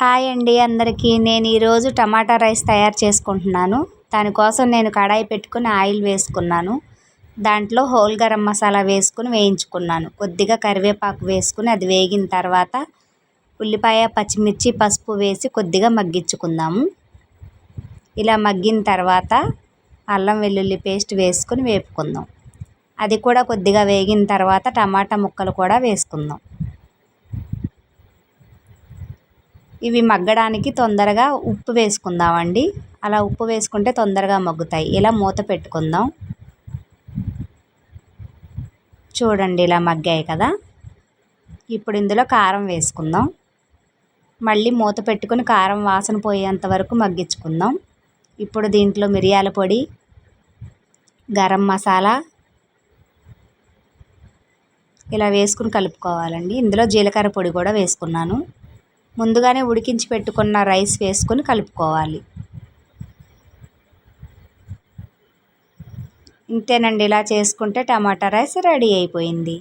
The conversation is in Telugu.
హాయ్ అండి అందరికీ. నేను ఈరోజు టమాటా రైస్ తయారు చేసుకుంటున్నాను. దానికోసం నేను కడాయి పెట్టుకుని ఆయిల్ వేసుకున్నాను. దాంట్లో హోల్ గరం మసాలా వేసుకుని వేయించుకున్నాను. కొద్దిగా కరివేపాకు వేసుకుని అది వేగిన తర్వాత ఉల్లిపాయ పచ్చిమిర్చి పసుపు వేసి కొద్దిగా మగ్గించుకుందాము. ఇలా మగ్గిన తర్వాత అల్లం వెల్లుల్లి పేస్ట్ వేసుకుని వేపుకుందాం. అది కూడా కొద్దిగా వేగిన తర్వాత టమాటా ముక్కలు కూడా వేసుకుందాం. ఇవి మగ్గడానికి తొందరగా ఉప్పు వేసుకుందామండి. అలా ఉప్పు వేసుకుంటే తొందరగా మగ్గుతాయి. ఇలా మూత పెట్టుకుందాం. చూడండి ఇలా మగ్గాయి కదా. ఇప్పుడు ఇందులో కారం వేసుకుందాం. మళ్ళీ మూత పెట్టుకుని కారం వాసన పోయేంత వరకు మగ్గించుకుందాం. ఇప్పుడు దీంట్లో మిరియాల పొడి గరం మసాలా ఇలా వేసుకుని కలుపుకోవాలండి. ఇందులో జీలకర్ర పొడి కూడా వేసుకున్నాను. ముందుగానే ఉడికించి పెట్టుకున్న రైస్ వేసుకొని కలుపుకోవాలి. ఇంతేనండి ఇలా చేసుకుంటే టమాటా రైస్ రెడీ అయిపోయింది.